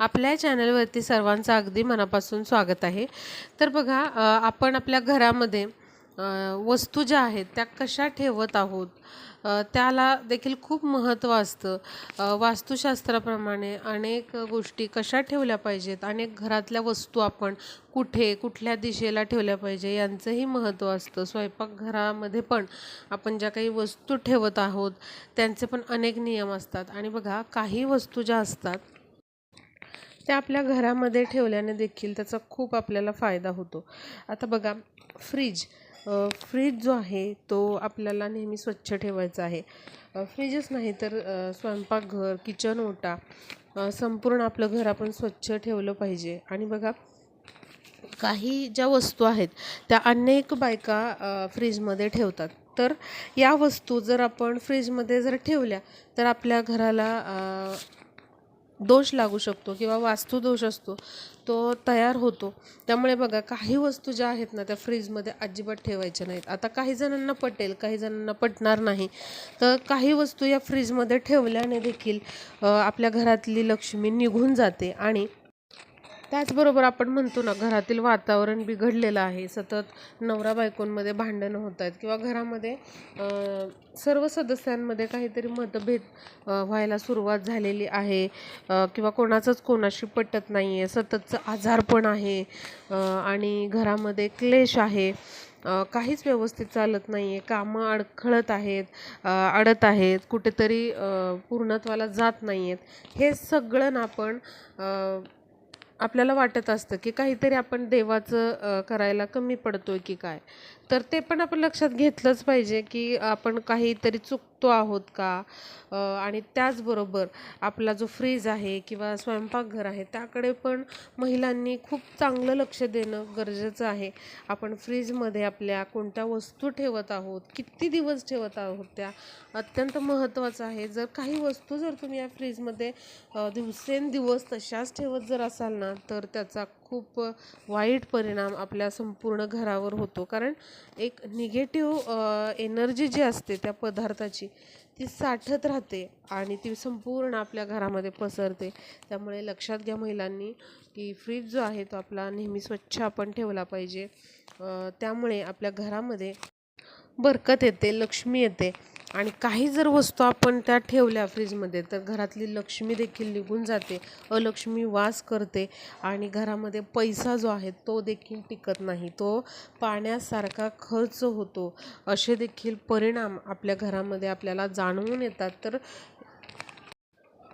आपल्या चॅनलवरती सर्वांचं अगदी मनापासून स्वागत आहे. तर बघा आपण आपल्या घरामध्ये वस्तू ज्या आहेत त्या कशा ठेवत आहोत? त्याला देखील खूप महत्त्व असतं. वास्तुशास्त्राप्रमाणे अनेक गोष्टी कशा ठेवल्या पाहिजेत? अनेक घरातल्या वस्तू आपण कुठे कुठल्या दिशेला ठेवल्या पाहिजे? यांचंही महत्त्व असतं. स्वयंपाकघरामध्ये पण आपण ज्या काही वस्तू ठेवत आहोत त्यांचे पण अनेक नियम असतात. आणि बघा काही वस्तू ज्या असतात त्या आपल्या घरामध्ये ठेवल्याने देखील त्याचा खूप आपल्याला फायदा होतो. आता बघा फ्रीज फ्रीज जो आहे तो आपल्याला नेहमी स्वच्छ ठेवायचा आहे. फ्रीजच नाही तर स्वयंपाकघर किचन ओटा संपूर्ण आपलं घर आपण स्वच्छ ठेवलं पाहिजे. आणि बघा काही ज्या वस्तू आहेत त्या अनेक बायका फ्रीजमध्ये ठेवतात. तर या वस्तू जर आपण फ्रीजमध्ये जर ठेवल्या तर आपल्या घराला दोष लागू शकतो किंवा वास्तुदोष असतो तो तयार होतो. त्यामुळे बघा काही वस्तू ज्या आहेत ना त्या फ्रीजमध्ये अजिबात ठेवायच्या नाहीत. आता काही जणांना पटेल काही जणांना पटणार नाही. तर काही वस्तू या फ्रीजमध्ये ठेवल्याने देखील आपल्या घरातली लक्ष्मी निघून जाते आणि त्याचबरोबर आपण म्हणतो ना घरातील वातावरण बिघडलेलं आहे. सतत नवरा बायकोंमध्ये भांडणं होत आहेत किंवा घरामध्ये सर्व सदस्यांमध्ये काहीतरी मतभेद व्हायला सुरुवात झालेली आहे. किंवा कोणाचंच कोणाशी पटत नाही आहे सततचं आजारपण आहे. आणि घरामध्ये क्लेश आहे. काहीच व्यवस्थित चालत नाही आहे कामं अडखळत आहेत. अडत आहेत. कुठेतरी पूर्णत्वाला जात नाही आहेत हे सगळं ना आपण आपल्याला वाटत असतं की काहीतरी आपण देवाचं करायला कमी पडतोय की काय. तर ते पण आपण लक्षात घेतलंच पाहिजे की आपण काहीतरी चुकतो आहोत का? आणि त्याचबरोबर आपला जो फ्रीज आहे किंवा स्वयंपाकघर आहे त्याकडे पण महिलांनी खूप चांगलं लक्ष देणं गरजेचं आहे. आपण फ्रीजमध्ये आपल्या कोणत्या वस्तू ठेवत आहोत किती दिवस ठेवत आहोत त्या अत्यंत महत्त्वाचं आहे. जर काही वस्तू जर तुम्ही या फ्रीजमध्ये दिवसेंदिवस तशाच ठेवत जर असाल ना तर त्याचा खूप वाईट परिणाम आपल्या संपूर्ण घरावर होतो. कारण एक निगेटिव्ह एनर्जी जी असते त्या पदार्थाची ती साठत राहते आणि ती संपूर्ण आपल्या घरामध्ये पसरते. त्यामुळे लक्षात घ्या महिलांनी की फ्रीज जो आहे तो आपला नेहमी स्वच्छ आपण ठेवला पाहिजे. त्यामुळे आपल्या घरामध्ये बरकत येते लक्ष्मी येते. आणि काही जर वस्तू आपण त्या ठेवल्या फ्रीजमध्ये तर घरातली लक्ष्मी देखील निघून जाते अलक्ष्मी वास करते आणि घरामध्ये पैसा जो आहे तो देखील टिकत नाही. तो पाण्यासारखा खर्च होतो. असे देखील परिणाम आपल्या घरामध्ये आपल्याला जाणवून येतात. तर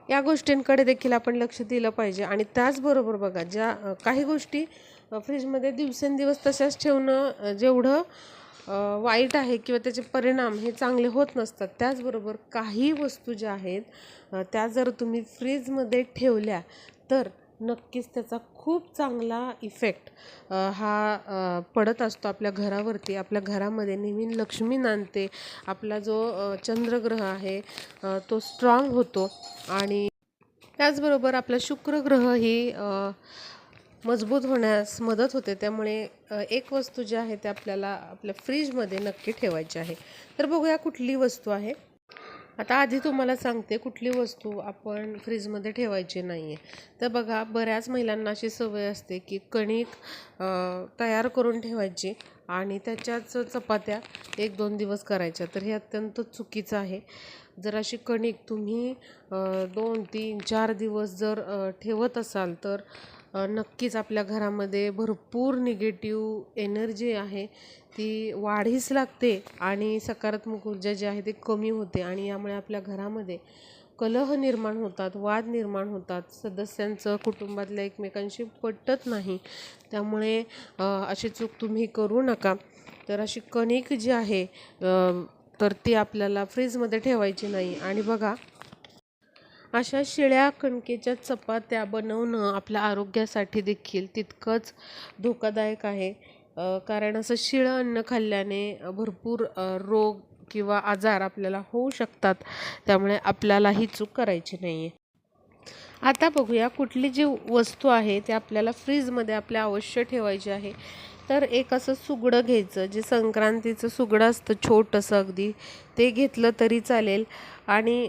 या गोष्टींकडे देखील आपण लक्ष दिलं पाहिजे. आणि त्याचबरोबर बघा ज्या काही गोष्टी फ्रीजमध्ये दिवसेंदिवस तशाच ठेवणं जेवढं वाईट आहे किंवा त्याचे परिणाम हे चांगले होत नसतात. त्याचबरोबर काही वस्तू ज्या आहेत त्या जर तुम्ही फ्रीजमध्ये ठेवल्या तर नक्कीच त्याचा खूप चांगला इफेक्ट हा पडत असतो आपल्या घरावरती. आपल्या घरामध्ये नेहमी लक्ष्मी नांदते. आपला जो चंद्रग्रह आहे तो स्ट्रॉंग होतो. आणि त्याचबरोबर आपला शुक्रग्रहही ही मजबूत होण्यास मदत होते. त्यामुळे एक वस्तू जी आहे ते आपल्याला आपल्या फ्रीजमध्ये नक्की ठेवायची आहे. तर बघूया कुठली वस्तू आहे. आता आधी तुम्हाला सांगते कुठली वस्तू आपण फ्रीजमध्ये ठेवायची नाही आहे तर बघा बऱ्याच महिलांना अशी सवय असते की कणिक तयार करून ठेवायची आणि त्याच्याच चपात्या एक दोन दिवस करायच्या. तर हे अत्यंत चुकीचं आहे. जर अशी कणिक तुम्ही दोन तीन चार दिवस जर ठेवत असाल तर नक्कीच आपल्या घरामध्ये भरपूर निगेटिव्ह एनर्जी आहे. ती वाढीस लागते आणि सकारात्मक ऊर्जा जी आहे ती कमी होते आणि यामुळे आपल्या घरामध्ये कलह निर्माण होतात वाद निर्माण होतात. सदस्यांचं कुटुंबातल्या एकमेकांशी पटत नाही. त्यामुळे अशी चूक तुम्ही करू नका. तर अशी कणिक जी आहे तर ती आपल्याला फ्रीजमध्ये ठेवायची नाही. आणि बघा अशा शिळ्या कणकेच्या चपात्या बनवणं आपल्या आरोग्यासाठी देखील तितकंच धोकादायक आहे. कारण असं शिळं अन्न खाल्ल्याने भरपूर रोग किंवा आजार आपल्याला होऊ शकतात. त्यामुळे आपल्याला ही चूक करायची नाही आहे आता बघूया कुठली जी वस्तू आहे ती आपल्याला फ्रीजमध्ये आपल्या अवश्य ठेवायची आहे. तर एक असं सुगडं घ्यायचं जे संक्रांतीचं सुगडं असतं छोटंसं अगदी ते घेतलं तरी चालेल. आणि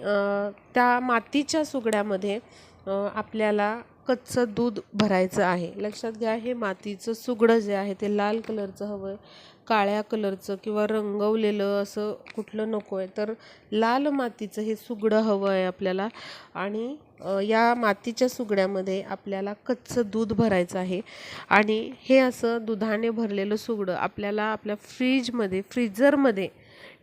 त्या मातीच्या सुगड्यामध्ये आपल्याला कच्चं दूध भरायचं आहे. लक्षात घ्या हे मातीचं सुगडं जे आहे ते लाल कलरचं हवं आहे काळ्या कलरचं किंवा रंगवलेलं असं कुठलं नको आहे. तर लाल मातीचं हे सुगडं हवं आहे आपल्याला. आणि या मातीच्या सुगड्यामध्ये आपल्याला कच्चं दूध भरायचं आहे. आणि हे असं दुधाने भरलेलं सुगडं आपल्याला आपल्या फ्रीजमध्ये फ्रीजरमध्ये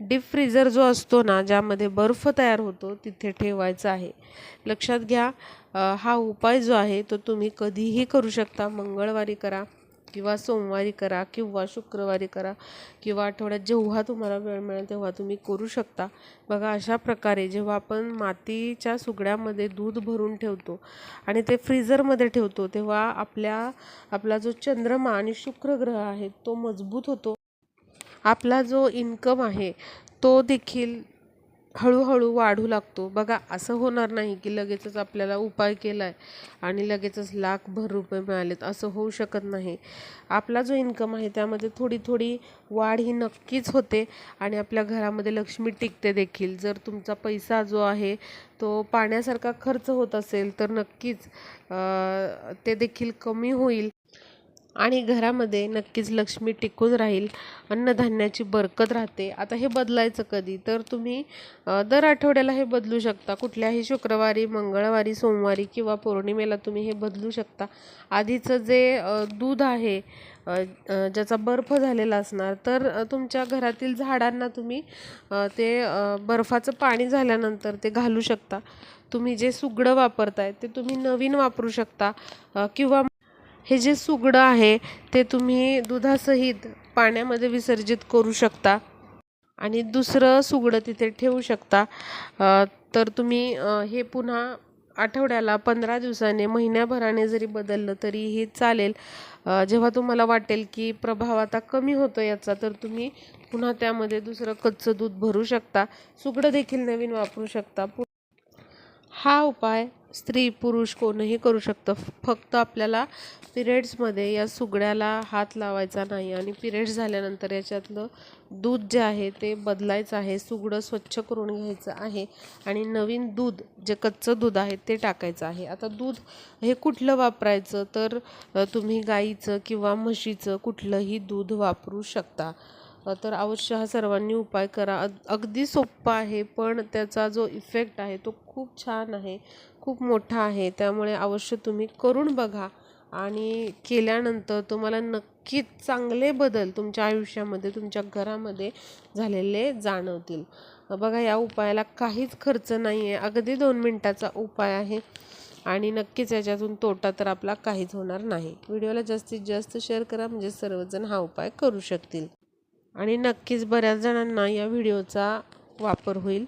डीप फ्रीजर जो असतो ना ज्यामध्ये बर्फ तयार होतो तिथे ठेवायचा आहे. लक्षात घ्या हा उपाय जो आहे तो तुम्ही कधीही करू शकता. मंगळवारी करा. किंवा सोमवारी करा किंवा शुक्रवारी करा किंवा आठवड्यात जेव्हा तुम्हाला वेळ मिळेल तेव्हा तुम्ही करू शकता. बघा अशा प्रकारे जेव्हा आपण मातीच्या सुगड्यामध्ये दूध भरून ठेवतो आणि ते फ्रीझरमध्ये ठेवतो तेव्हा आपल्या आपला जो चंद्रमा आणि शुक्र ग्रह आहे तो मजबूत होतो. आपला जो इन्कम आहे तो देखील हळूहळू वाढू लागतो. बघा असं होणार नाही की लगेचच आपल्याला उपाय केला आहे आणि लगेचच लाखभर रुपये मिळालेत. असं होऊ शकत नाही. आपला जो इन्कम आहे त्यामध्ये थोडी थोडी वाढ ही नक्कीच होते आणि आपल्या घरामध्ये लक्ष्मी टिकते देखील. जर तुमचा पैसा जो आहे तो पाण्यासारखा खर्च होत असेल तर नक्कीच ते देखील कमी होईल. आणि घरामध्ये नक्कीच लक्ष्मी टिकून राहील अन्नधान्याची बरकत राहते. आता हे बदलायचं कधी? तर तुम्ही दर आठवड्याला हे बदलू शकता. कुठल्याही शुक्रवारी मंगळवारी सोमवारी किंवा पौर्णिमेला तुम्ही हे बदलू शकता. आधीचं जे दूध आहे ज्याचा बर्फ झालेला असणार तर तुमच्या घरातील झाडांना तुम्ही ते बर्फाचं पाणी झाल्यानंतर ते घालू शकता. तुम्ही जे सुगडं वापरताय ते तुम्ही नवीन वापरू शकता किंवा हे जे सुगडं आहे ते तुम्ही दुधासहित पाण्यामध्ये विसर्जित करू शकता. आणि दुसरं सुगडं तिथे ठेवू शकता. तर तुम्ही हे पुन्हा आठवड्याला पंधरा दिवसाने महिन्याभराने जरी बदललं तरीही चालेल. जेव्हा तुम्हाला वाटेल की प्रभाव आता कमी होतो याचा तर तुम्ही पुन्हा त्यामध्ये दुसरं कच्चं दूध भरू शकता. सुगडं देखील नवीन वापरू शकता. हा उपाय स्त्री पुरुष कोणीही करू शकतं. फक्त आपल्याला पिरियड्समध्ये या सुगड्याला हात लावायचा नाही आणि पिरियड्स झाल्यानंतर याच्यातलं दूध जे आहे ते बदलायचं आहे. सुगडं स्वच्छ करून घ्यायचं आहे आणि नवीन दूध जे कच्चं दूध आहे ते टाकायचं आहे. आता दूध हे कुठलं वापरायचं? तर तुम्ही गाईचं किंवा म्हशीचं कुठलंही दूध वापरू शकता. तर अवश्य हा सर्वांनी उपाय करा. अग अगदी सोप्पा आहे पण त्याचा जो इफेक्ट आहे तो खूप छान आहे. खूप मोठा आहे त्यामुळे अवश्य तुम्ही करून बघा. आणि केल्यानंतर तुम्हाला नक्कीच चांगले बदल तुमच्या आयुष्यामध्ये तुमच्या घरामध्ये झालेले जाणवतील. बघा या उपायाला काहीच खर्च नाही आहे अगदी दोन मिनटाचा उपाय आहे. आणि नक्कीच याच्यातून तोटा तर आपला काहीच होणार नाही. व्हिडिओला जास्तीत जास्त शेअर करा म्हणजे सर्वजण हा उपाय करू शकतील. आणि नक्कीच बऱ्याच जणांना या व्हिडिओचा वापर होईल.